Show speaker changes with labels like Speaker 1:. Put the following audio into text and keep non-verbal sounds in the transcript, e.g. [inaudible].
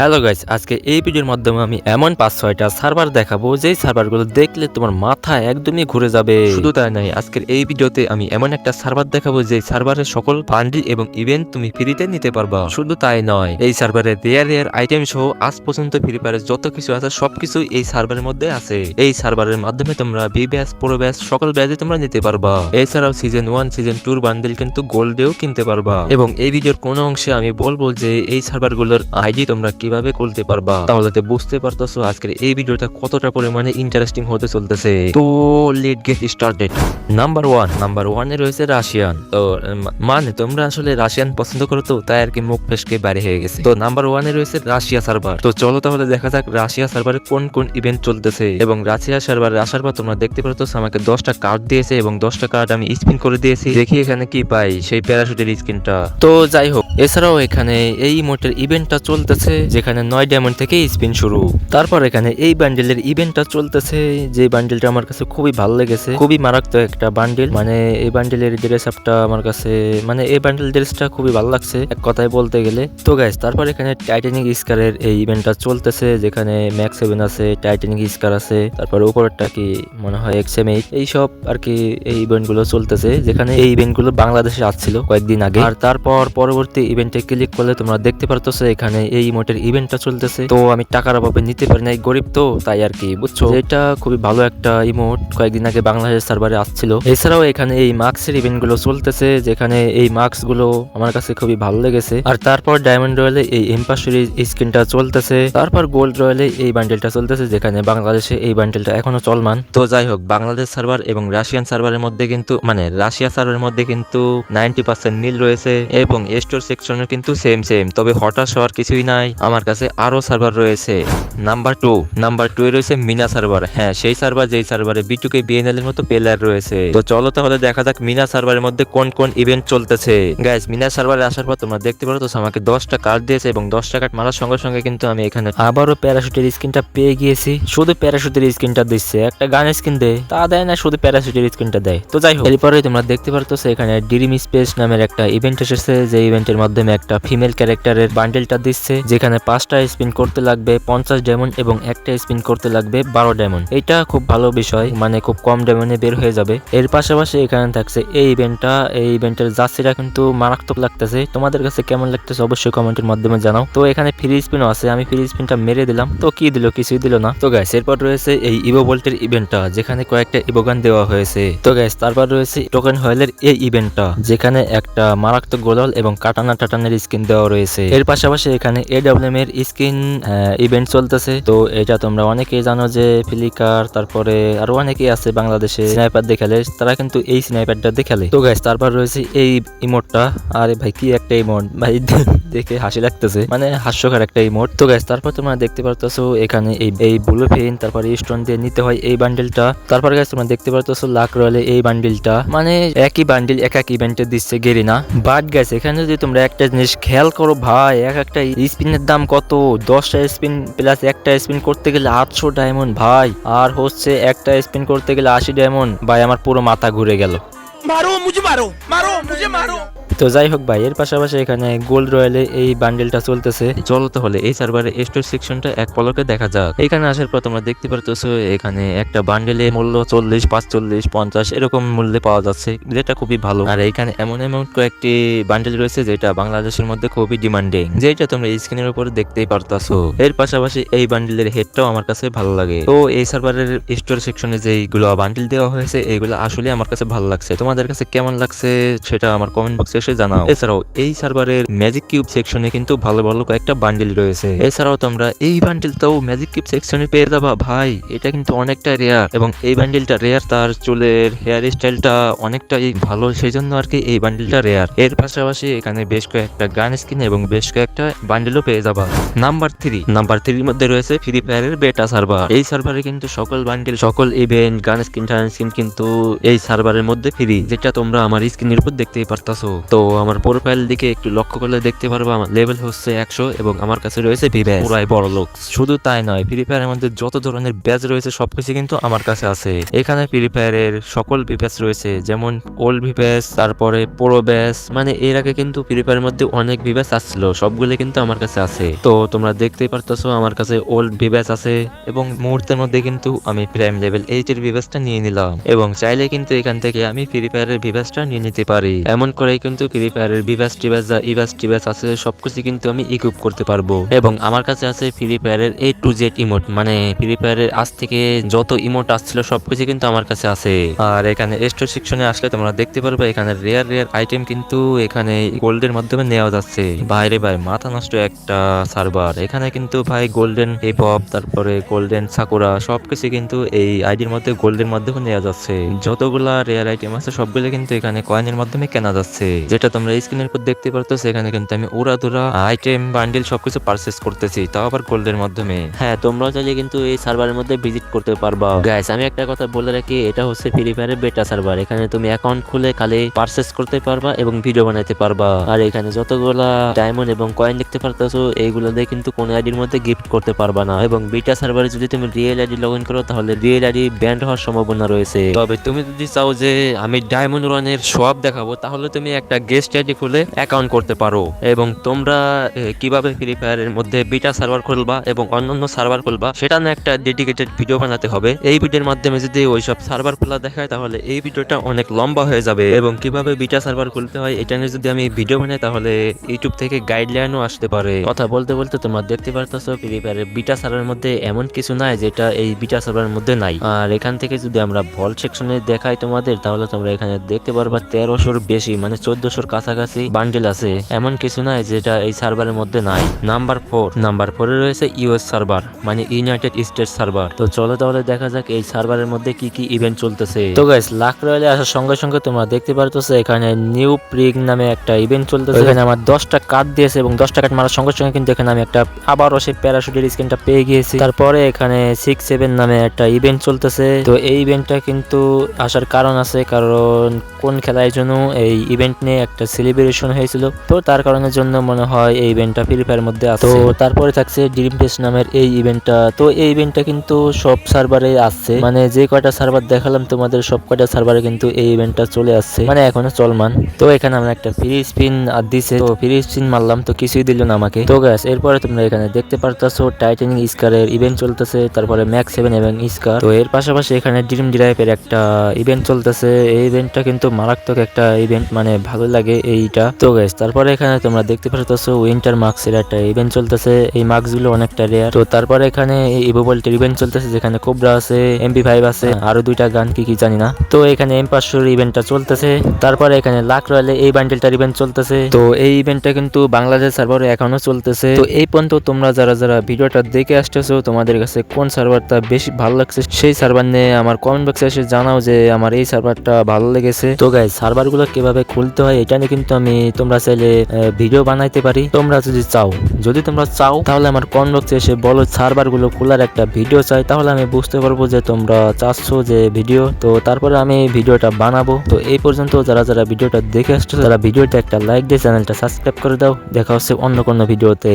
Speaker 1: Hello guys আজকে এই ভিডিওর মাধ্যমে আমি এমন পাঁচ ছয়টা সার্ভার দেখাবো, যেই সার্ভারগুলো দেখলে তোমার মাথা একদমই ঘুরে যাবে। শুধু তাই নয়, আজকের এই ভিডিওতে আমি এমন একটা সার্ভার দেখাবো যে সার্ভারের সকল বান্ডিল এবং ইভেন্ট তুমি ফ্রিতে নিতে পারবা। শুধু তাই নয়, এই সার্ভারে রেয়ার রেয়ার আইটেম সহ আজ পর্যন্ত ফ্রি ফায়ারের যত কিছু আছে সবকিছু এই সার্ভারের মধ্যে আছে। এই সার্ভারের মাধ্যমে তোমরা বি ব্যাস প্রো ব্যাস সকল ব্যাচে তোমরা নিতে পারবা। এছাড়াও সিজন ওয়ান সিজন টুর বান্ডিল কিন্তু গোল্ডেও কিনতে পারবা। এবং এই ভিডিওর কোনো অংশে আমি বলব যে, এই সার্ভারগুলোর আইডি তোমরা কীভাবে খুলতে পারবা? তাহলে তো বুঝতে পারতেছো আজকের এই ভিডিওটা কতটা পরিমাণে ইন্টারেস্টিং হতে চলতেছে। তো let get started number one number ওয়ানে রয়েছে রাশিয়ান তো মানে তোমরা আসলে রাশিয়ান পছন্দ করো তো, তাই আর কি মুখ ফেসকে বাইরে হয়ে গেছে। তো নাম্বার ওয়ানে রয়েছে রাশিয়া সার্ভার তো চলো তাহলে দেখা যাক রাশিয়া সার্ভারে কোন কোন ইভেন্ট চলতেছে। এবং রাশিয়া সার্ভারে আসার পর তোমরা দেখতে পারতো আমাকে দশটা কার্ড দিয়েছে এবং দশটা কার্ড আমি স্পিন করে দিয়েছি। দেখি এখানে কি পাই সেই প্যারাশুটের স্কিনটা তো যাই হোক এছাড়াও এখানে এই মোটের ইভেন্টটা চলতেছে, যেখানে নয় ডায়মন্ড থেকে স্পিন শুরু। তারপর এখানে এই বান্ডেলের ইভেন্টটা চলতেছে, যে বান্ডেলটা আমার কাছে খুবই ভালো লেগেছে। খুবই মারাত্মক একটা বান্ডেল মানে এই বান্ডেলের ড্রেস আপটা আমার কাছে মানে এই বান্ডেল ড্রেসটা খুবই ভালো লাগছে, এক কথায় বলতে গেলে। তো গাইস তারপর এখানে টাইটানিক স্কারের এই ইভেন্টটা চলতেছে, যেখানে ম্যাক্স সেভেন আছে টাইটানিক স্কার আছে, তারপর উপরেরটা কি মনে হয় এক্স এম এইট এইসব আর কি এই ইভেন্টগুলো চলতেছে, যেখানে এই ইভেন্টগুলো বাংলাদেশে আসছিল কয়েকদিন আগে। আর তারপর পরবর্তী ইভেন্টে ক্লিক করলে তোমরা দেখতে পারতেছো এখানে এই ইমোটের ইভেন্টটা চলতেছে। তো আমি টাকার অভাবে নিতে পারি নাই, গরিব তো, তাই আর কি, বুঝছ? এটা খুবই ভালো একটা ইমোট কয়েকদিন আগে বাংলাদেশ সার্ভারে আসছিল। এছাড়াও এখানে এই মার্কসের ইভেন্টগুলো চলতেছে, যেখানে এই মার্কসগুলো আমার কাছে খুবই ভালো লেগেছে। আর তারপর ডায়মন্ড রয়েলে এই এম্পাসুরি স্কিনটা চলতেছে। তারপর গোল্ড রয়েলে এই বান্ডেলটা চলতেছে, যেখানে বাংলাদেশে এই বান্ডেলটা এখনও চলমান। তো যাই হোক, বাংলাদেশ সার্ভার এবং রাশিয়ান সার্ভারের মধ্যে কিন্তু মানে রাশিয়া সার্ভারের মধ্যে কিন্তু নাইনটি পার্সেন্ট মিল রয়েছে এবং স্টোর সেকশনে কিন্তু সেম সেম তবে হঠাৎ হওয়ার কিছুই নাই। আমার কাছে আরও সার্ভার রয়েছে। নাম্বার টু নাম্বার টু এ রয়েছে মিনা সার্ভার হ্যাঁ সেই সার্ভার যেই সার্ভারে বিটুকে বিএনএল এর মতো প্লেয়ার রয়েছে। তো চলো তাহলে দেখা যাক মিনা সার্ভারের মধ্যে কোন কোন ইভেন্ট চলতেছে। গাইস মিনা সার্ভারে আসার পর তোমরা দেখতে পারো, তো আমাকে দশটা কার্ড দিয়েছে এবং দশটা কার্ড মারার সঙ্গে সঙ্গে কিন্তু আমি এখানে আবারও প্যারাশুটের স্কিনটা পেয়ে গিয়েছি। শুধু প্যারাশুটের স্কিনটা দিচ্ছে। একটা গানের স্কিন দেয়, তা দেয় না, শুধু প্যারাশুটের স্কিনটা দেয়। তো যাই হোক, এরপরে তোমরা দেখতে পারতো এখানে ডিরিম স্পেস নামের একটা ইভেন্ট এসেছে। যে ইভেন্টের একটা ফিমেল ক্যারেক্টারের বান্ডেলটা দিচ্ছে, যেখানে পাঁচটা স্পিন করতে লাগবে, পঞ্চাশ ডায়মন্ড এবং একটা স্পিন করতে লাগবে বারো ডায়মন্ড এটা খুব ভালো বিষয় মানে খুব কম ডায়মন্ডে বের হয়ে যাবে। এর পাশাপাশি এখানে থাকছে এই ইভেন্টটা এই ইভেন্টের জার্সিটা কিন্তু মারাত্মক লাগতেছে। তোমাদের কাছে কেমন লাগতেছে অবশ্যই কমেন্টের মাধ্যমে জানাও। তো এখানে ফ্রি স্পিনও আছে, আমি ফ্রি স্পিনটা মেরে দিলাম। তো কি দিল, কিছুই দিল না। তো গাইস এরপর রয়েছে এই ইভো ভোল্টের ইভেন্টটা যেখানে কয়েকটা ইভোগান দেওয়া হয়েছে। তো গাইস তারপর রয়েছে টোকেন হয়েলের এই ইভেন্টটা যেখানে একটা মারাত্মক গোলাল এবং কাটানা টাটানের স্কিন দেওয়া রয়েছে। এর পাশাপাশি এখানে এডব্লিউএম এর স্কিন ইভেন্ট চলতেছে। তো এটা তোমরা অনেকেই জানো যে ফ্লিকার তারপরে আরও অনেকেই আছে বাংলাদেশে স্নাইপার দেখালে, তারা কিন্তু এই স্নাইপারটা দেখালে। তো গাইস তারপর রয়েছে এই ইমোটটা আরে ভাই, কি একটা ইমোট ভাই, [laughs] দেখে হাসি লাগতেছে। মানে হাস্যকর একটা ইমোট তো গাইস তারপর তোমরা দেখতে পারতেছো এখানে এই এই ব্লু ফিন তারপরে স্টোন দিয়ে নিতে হয় এই বান্ডেলটা তারপর গাইস তোমরা দেখতে পারতেছো লাক রয়েলে এই বান্ডেলটা মানে একই বান্ডেল এক এক ইভেন্টে দিচ্ছে গেরিনা বাট গাইস এখানে যদি তোমরা তোমরা একটা জিনিস খেয়াল করো ভাই, এক একটা স্পিনের দাম কত? দশটা স্পিন প্লাস একটা স্পিন করতে গেলে আটশো ডায়মন্ড ভাই, আর হচ্ছে একটা স্পিন করতে গেলে আশি ডায়মন্ড ভাই, আমার পুরো মাথা ঘুরে গেল।
Speaker 2: মারো মুঝে মারো মারো মুঝে মারো।
Speaker 1: তো যাই হোক ভাই, এর পাশাপাশি এখানে গোল্ড রয়্যালে এই বান্ডেলটা চলতেছে। চলো তাহলে এই সার্ভারে স্টোর সেকশনটা এক পলকে দেখা যাক। এখানে আসার পর তোমরা দেখতে পারতেছো, এখানে একটা বান্ডেলের মূল্য চল্লিশ, পাঁচচল্লিশ, পঞ্চাশ এরকম মূল্যে পাওয়া যাচ্ছে। যেটা খুবই ভালো। আর এখানে এমন এমন কয়েকটি বান্ডেল রয়েছে যেটা বাংলাদেশের মধ্যে খুবই ডিমান্ডিং যেটা তোমরা স্ক্রিনের উপর দেখতেই পারতাছো। এর পাশাপাশি এই বান্ডেলের হেডটাও আমার কাছে ভালো লাগে। তো এই সার্ভারের স্টোর সেকশনে যেইগুলো বান্ডেল দেওয়া হয়েছে এইগুলো আসলে আমার কাছে ভালো লাগছে। তোমাদের কাছে কেমন লাগছে সেটা আমার কমেন্ট বক্সে এসে জানাও। এছাড়াও, এই সার্ভারের ম্যাজিক কিউব সেকশনে কিন্তু ভালো ভালো কয়েকটা বান্ডেল রয়েছে। এছাড়াও তোমরা এই বান্ডেলটাও ম্যাজিক কিউব সেকশনে পেয়ে যাবা। ভাই, এটা কিন্তু অনেকটা রেয়ার এবং এই বান্ডেলটা রেয়ার তার চুলের হেয়ার স্টাইলটা অনেকটাই ভালো সেই জন্য আর কি এই বান্ডেলটা রেয়ার এর পাশাপাশি এখানে বেশ কয়েকটা গান স্কিন এবং বেশ কয়েকটা বান্ডেলও পেয়ে যাবা। নাম্বার থ্রি নাম্বার থ্রির মধ্যে রয়েছে ফ্রি ফায়ারের বেটা সার্ভার এই সার্ভারে কিন্তু সকল বান্ডেল সকল ইভেন্ট গান স্কিন টান স্কিন কিন্তু এই সার্ভারের মধ্যে ফ্রি যেটা তোমরা আমার স্ক্রিনের উপর দেখতেই পারতাছো। তো তো আমার প্রোফাইল দিকে একটু লক্ষ্য করলে দেখতে পারব, আমার লেভেল হচ্ছে একশো এবং আমার কাছে রয়েছে ভিভ্যাস পুরাই বড় লোক। শুধু তাই নয় ফ্রি ফায়ারের মধ্যে যত ধরনের ব্যাচ রয়েছে, সবকিছু কিন্তু আমার কাছে আছে। এখানে ফ্রি ফায়ারের সকল ভিভ্যাস রয়েছে, যেমন ওল্ড ভিভ্যাস তারপরে প্রো ব্যাচ মানে এর আগে কিন্তু ফ্রি ফায়ারের মধ্যে অনেক ভিভ্যাস আসছিল, সবগুলো কিন্তু আমার কাছে আছে। তো তোমরা দেখতেই পারতেছো, আমার কাছে ওল্ড ভিভ্যাস আছে এবং মুহূর্তের মধ্যে কিন্তু আমি প্রাইম লেভেল এইট এর ভিভ্যাসটা নিয়ে নিলাম। এবং চাইলে কিন্তু এখান থেকে আমি ফ্রি ফায়ারের ভিভ্যাসটা নিয়ে নিতে পারি। এমন করেই কিন্তু ফ্রি ফায়ারের ভিভ্যাস টিভ্যাস যা ইভাস টিভাস আছে, সবকিছু কিন্তু আমি ইকুইপ করতে পারব। এবং আমার কাছে আছে ফ্রি ফায়ারের এ টু জেড ইমোট মানে ফ্রি ফায়ারের আজ থেকে যত ইমোট আসছিল, সবকিছু কিন্তু আমার কাছে আছে। আর এখানে স্টোর সেকশনে আসলে তোমরা দেখতে পারবে, এখানে রেয়ার রেয়ার আইটেম কিন্তু এখানে গোল্ডের মাধ্যমে নেওয়া যাচ্ছে। বাইরে ভাই, মাথা নষ্ট একটা সার্ভার এখানে কিন্তু ভাই গোল্ডেন হিপ হপ তারপরে গোল্ডেন সাকুরা সবকিছু কিন্তু এই আইডির মধ্যে গোল্ডের মাধ্যমে নেওয়া যাচ্ছে। যতগুলা রেয়ার আইটেম আছে, সবগুলো কিন্তু এখানে কয়েনের মাধ্যমে কেনা যাচ্ছে। যেটা তোমরা স্ক্রিনের উপর দেখতে পারতো সেখানে কিন্তু আমি উড়াধুরা আইটেম বান্ডিল সবকিছু পারচেস করতেছি, তাও আবার গোল্ডের মাধ্যমে। হ্যাঁ তোমরাও চাইলে কিন্তু এই সার্ভারের মধ্যে ভিজিট করতে পারবা। গাইস আমি একটা কথা বলে রাখি, এটা হচ্ছে ফ্রি ফায়ারের বেটা সার্ভার এখানে তুমি অ্যাকাউন্ট খুলে খালি পারচেস করতে পারবা এবং ভিডিও বানাতে পারবা। আর এখানে যতগুলা ডায়মন্ড এবং কয়েন দেখতে পারতেছো, এইগুলো দিয়ে কিন্তু কোন আইডির মধ্যে গিফট করতে পারবা না। এবং বিটা সার্ভারে যদি তুমি রিয়েল আইডি লগ ইন করো, তাহলে রিয়েল আইডি ব্যান্ড হওয়ার সম্ভাবনা রয়েছে। তবে তুমি যদি চাও যে আমি ডায়মন্ড রানের সব দেখাবো, তাহলে তুমি একটা গেস্ট আইডি খুলে অ্যাকাউন্ট করতে পারো এবং তোমরা কীভাবে ফ্রি ফায়ারের মধ্যে বিটা সার্ভার খুলবা এবং অন্যান্য সার্ভার খুলবা, সেটা না একটা ডেডিকেটেড ভিডিও বানাতে হবে। এই ভিডিওর মাধ্যমে যদি ওইসব সার্ভার খোলা দেখায়, তাহলে এই ভিডিওটা অনেক লম্বা হয়ে যাবে এবং কীভাবে বিটা সার্ভার খুলতে হয়, এটা নিয়ে যদি আমি ভিডিও বানাই, তাহলে ইউটিউব থেকে গাইডলাইনও আসতে পারে। কথা বলতে বলতে তোমরা দেখতে পারতেছো ফ্রি ফায়ারের বিটা সার্ভারের মধ্যে এমন কিছু নাই, যেটা এই বিটা সার্ভারের মধ্যে নাই। আর এখান থেকে যদি আমরা ভল সেকশনে দেখাই তোমাদের, তাহলে তোমরা এখানে দেখতে পারবা তেরোশোর বেশি মানে চোদ্দশোর কাছাকাছি বান্ডেল আছে। এমন কিছু নাই যেটা এই সার্ভারের মধ্যে নাই। Number four. নাম্বার ফোরে রয়েছে ইউএস সার্ভার মানে ইউনাইটেড স্টেট সার্ভার। তো চলো তাহলে দেখা যাক এই সার্ভারের মধ্যে কি কি ইভেন্ট চলতেছে। তো গাইস লাখ রয়েলে আসার সঙ্গে সঙ্গে তোমরা দেখতে পারতেছো এখানে নিউ প্রিগ নামে একটা ইভেন্ট চলতেছে। এখানে আমার দশটা কার্ড দিয়েছে এবং দশটা কার্ড মারার সঙ্গে সঙ্গে কিন্তু এখানে আমি একটা আবারও সেই প্যারাশুটের স্ক্রিনটা পেয়ে গিয়েছি। তারপরে এখানে সিক্স সেভেন নামে একটা ইভেন্ট চলতেছে। তো এই ইভেন্টটা কিন্তু আসার কারণ আছে কারণ কোন খেলায় জন্য এই ইভেন্ট নিয়ে একটা সেলিব্রেশন হয়েছিল। তো তার কারণের জন্য মনে হয় এই ইভেন্টটা ফ্রি ফায়ার মধ্যে আছে। তো তারপরে থাকছে ড্রিম ফেস্ট নামের এই ইভেন্টটা তো এই ইভেন্টটা কিন্তু সব সার্ভারে আসছে মানে যে কয়টা সার্ভার দেখালাম তোমাদের, সব কয়টা সার্ভারে কিন্তু এই ইভেন্টটা চলে আসছে। মানে এখনও চলমান। তো এখানে আমরা একটা ফ্রি স্পিন দিছে। তো ফ্রি স্পিন মারলাম, তো কিছুই দিল না আমাকে। তো গ্যাস এরপরে তোমরা এখানে দেখতে পারতাছো টাইটানিং স্কারের ইভেন্ট চলতেছে, তারপরে ম্যাক্স সেভেন এবং স্কার তো এর পাশাপাশি এখানে ড্রিম ড্রাইভের একটা ইভেন্ট চলতেছে। এই ইভেন্টটা কিন্তু মারাত্মক একটা ইভেন্ট মানে ভালো লাগে এইটা। তো গ্যাস তারপরে এখানে তোমরা দেখতে পারতাছো উইন্টার মার্কসের একটা ইভেন্ট চলতেছে। এই মার্কসগুলো অনেকটা রেয়ার তো তারপরে এখানে ইভোবল্টের ইভেন্ট চলতেছে, যেখানে কোবরা আছে এমপি ফাইভ আছে, আরও দুইটা গান কি কি জানি না। তো এখানে এম পাঁচশোর ইভেন্টটা চলতেছে। তারপরে এখানে লাখ রয়্যালে এই বান্ডেলটার ইভেন্ট চলতেছে। তো এই ইভেন্টটা কিন্তু বাংলাদেশ সার্ভারে এখনও চলতেছে। তো এই পর্যন্ত তোমরা যারা যারা ভিডিওটা দেখে আসতেছো, তোমাদের কাছে কোন সার্ভারটা বেশি ভালো লাগছে, সেই সার্ভার নিয়ে আমার কমেন্ট বক্সে এসে জানাও যে আমার এই সার্ভারটা ভালো লেগেছে। তো গাই সার্ভারগুলো কীভাবে খুলতে হয় এটা নিয়ে কিন্তু আমি তোমরা চাইলে ভিডিও বানাইতে পারি। তোমরা যদি চাও, যদি তোমরা চাও, তাহলে আমার কমেন্ট বক্সে এসে বলো সার্ভারগুলো খোলার একটা ভিডিও চাই। তাহলে আমি বুঝতে পারব যে তোমরা চাচ্ছ যে ভিডিও। তো তারপরে আমি ভিডিওটা বানাবো। তো এই পর্যন্ত যারা যারা ভিডিওটা দেখে আসছো, তারা ভিডিওতে একটা লাইক দিয়ে চ্যানেলটা সাবস্ক্রাইব করে দাও। দেখা হচ্ছে অন্য কোনো ভিডিওতে।